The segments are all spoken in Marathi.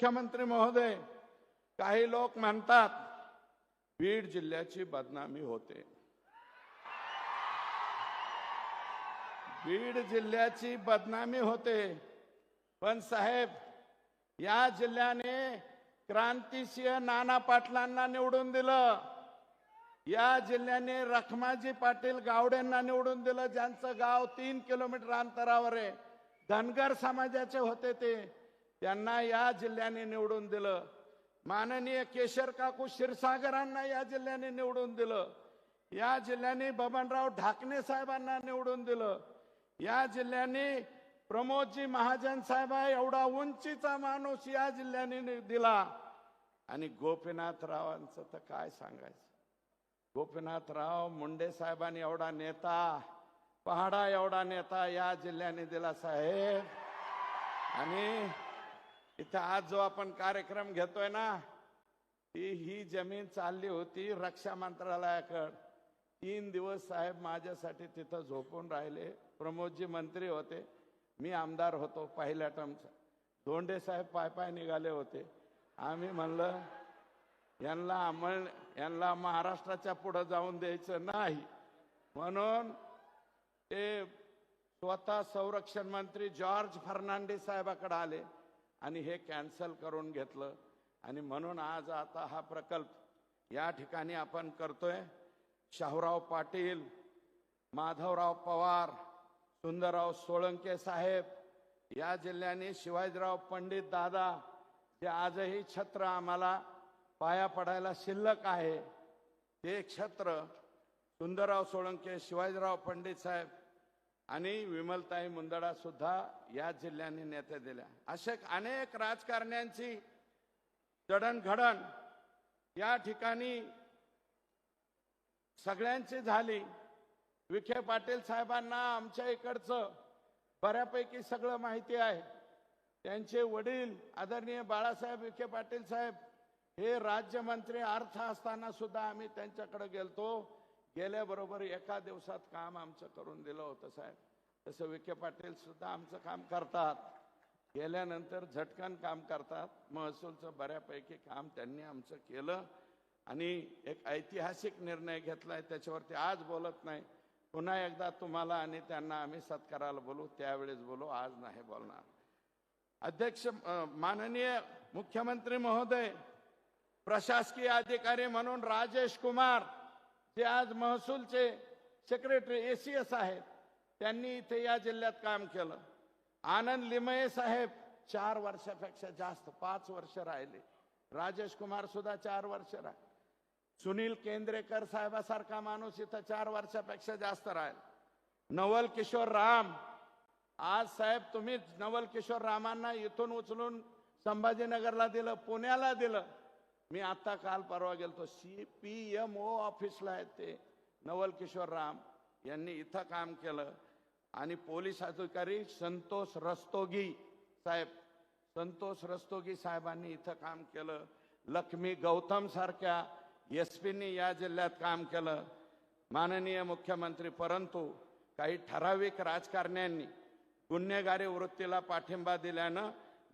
मुख्यमंत्री महोदय काही लोक म्हणतात बीड जिल्ह्याची बदनामी होते. बीड जिल्ह्याची बदनामी होते. पण साहेब या जिल्ह्याने क्रांतिसिंह नाना पाटलांना निवडून दिलं. या जिल्ह्याने रखमाजी पाटील गावडेंना निवडून दिलं ज्यांचं गाव तीन किलोमीटर अंतरावर आहे. धनगर समाजाचे होते ते. त्यांना या जिल्ह्याने निवडून दिलं. माननीय केशर काकू क्षीरसागरांना या जिल्ह्याने निवडून दिलं. या जिल्ह्याने बबनराव ढाकणे साहेबांना निवडून दिलं. या जिल्ह्याने प्रमोदजी महाजन साहेब एवढा उंचीचा माणूस या जिल्ह्याने दिला. आणि गोपीनाथरावांचं तर काय सांगायचं? गोपीनाथराव मुंडे साहेबांनी एवढा नेता पहाडा एवढा नेता या जिल्ह्याने दिला साहेब. आणि इथं आज जो आपण कार्यक्रम घेतोय ना ती ही जमीन चालली होती रक्षा मंत्रालयाकड. तीन दिवस साहेब माझ्यासाठी तिथं झोपून राहिले. प्रमोदजी मंत्री होते. मी आमदार होतो पहिल्या टर्मचा धोंडे साहेब पाय पाय निघाले होते. आम्ही म्हणलं यांना अंमल यांना महाराष्ट्राच्या पुढं जाऊन द्यायचं नाही. म्हणून ते स्वतः संरक्षण मंत्री जॉर्ज फर्नांडिस साहेबाकडे आले. आणि हे कॅन्सल करून घेतलं. आणि म्हणून आज आता हा प्रकल्प या ठिकाणी आपण करतोय. शाहूराव पाटील माधवराव पवार सुंदरराव सोळंके साहेब या जिल्ह्याने शिवाजीराव पंडित दादा जे आजही छत्र आम्हाला पाया पडायला शिल्लक आहे. ते छत्र सुंदरराव सोळंके शिवाजीराव पंडित साहेब आणि विमलताई मुंदडा सुद्धा या जिल्ह्याने नेत्या दिल्या. अशा अनेक राजकारण्यांची जडणघडण या ठिकाणी सगळ्यांची झाली. विखे पाटील साहेबांना आमच्या इकडचं बऱ्यापैकी सगळं माहिती आहे. त्यांचे वडील आदरणीय बाळासाहेब विखे पाटील साहेब हे राज्यमंत्री अर्थ असताना सुद्धा आम्ही त्यांच्याकडे गेलतो. गेल्याबरोबर एका दिवसात काम आमचं करून दिलं होतं साहेब. तसं विखे पाटील सुद्धा आमचं काम करतात. गेल्यानंतर झटकन काम करतात. महसूलचं बऱ्यापैकी काम त्यांनी आमचं केलं. आणि एक ऐतिहासिक निर्णय घेतलाय त्याच्यावरती आज बोलत नाही. पुन्हा एकदा तुम्हाला आणि त्यांना आम्ही सत्काराला बोलू त्यावेळेस बोलू आज नाही बोलणार. अध्यक्ष माननीय मुख्यमंत्री महोदय प्रशासकीय अधिकारी म्हणून राजेश कुमार जे आज महसूलचे सेक्रेटरी एसीएस आहेत. त्यांनी इथे या जिल्ह्यात काम केलं. आनंद लिमये साहेब चार वर्षापेक्षा जास्त पाच वर्ष राहिले. राजेश कुमार सुद्धा चार वर्ष राहिले. सुनील केंद्रेकर साहेबासारखा माणूस इथं चार वर्षापेक्षा जास्त राहिला. नवल किशोर राम. आज साहेब तुम्ही नवल किशोर रामांना इथून उचलून संभाजीनगरला दिलं पुण्याला दिलं. मी आता काल परवा गेलतो. सी पी एम ओ ऑफिसला आहेत ते. नवल किशोर राम यांनी इथं काम केलं. आणि पोलीस अधिकारी संतोष रस्तोगी साहेब संतोष रस्तोगी साहेबांनी इथं काम केलं. लक्ष्मी गौतम सारख्या एस पीनी या जिल्ह्यात काम केलं. माननीय मुख्यमंत्री परंतु काही ठराविक राजकारण्यांनी गुन्हेगारी वृत्तीला पाठिंबा दिल्यानं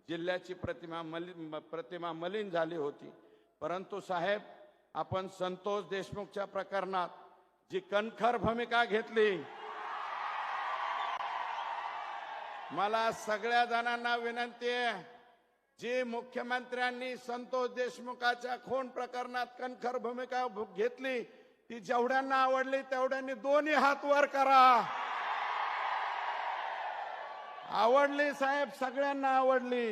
जिल्ह्याची प्रतिमा मलिन प्रतिमा मलिन झाली होती. परंतु साहेब आपण संतोष देशमुखच्या प्रकरणात जी कणखर भूमिका घेतली मला सगळ्या जणांना विनंती आहे जी मुख्यमंत्र्यांनी संतोष देशमुखाच्या खून प्रकरणात कणखर भूमिका घेतली ती जेवढ्यांना आवडली तेवढ्यांनी दोन्ही हात वर करा. आवडली साहेब सगळ्यांना आवडली.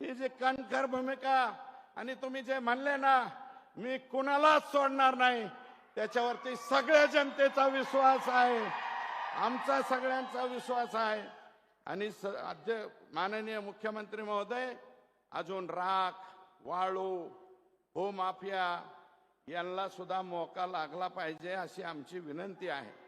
ही जी कणखर भूमिका आणि तुम्ही जे म्हणले ना मी कुणालाच सोडणार नाही. त्याच्यावरती सगळ्या जनतेचा विश्वास आहे. आमचा सगळ्यांचा विश्वास आहे. आणि स- अध्य माननीय मुख्यमंत्री महोदय अजून राख वाळू भूमाफिया यांना सुद्धा मोका लागला पाहिजे अशी आमची विनंती आहे.